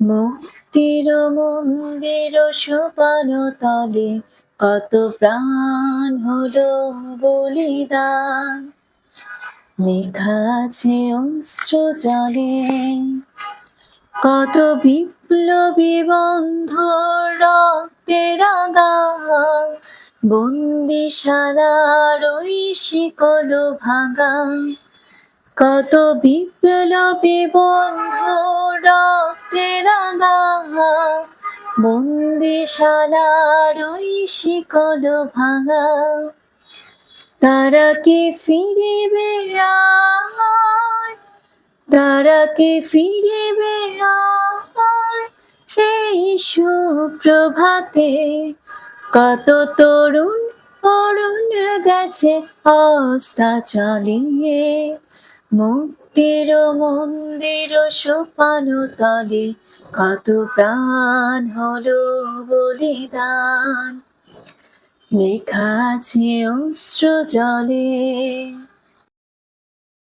মুক্তির মন্দির সোপান তলে কত প্রাণ হলো বলিদান। লেখা আছে অস্ত্র জলে। কত বিপ্লবী বন্ধু রক্তের বন্দি বন্দিশালার ওই শিকল ভাঙা। কত বিপ্লবী বন্ধু গান বন্দিশালার ওই শিকল ভাঙা। তারা কি ফিরিবে আর? তারা কি ফিরিবে আর? সেই সুপ্রভাতে কত তরুণ অরুণ গেছে অস্তা চালিয়ে। মুক্তির মন্দির সোপান তলে কত প্রাণ হলো বলিদান। লেখা আছে অস্ত্র জলে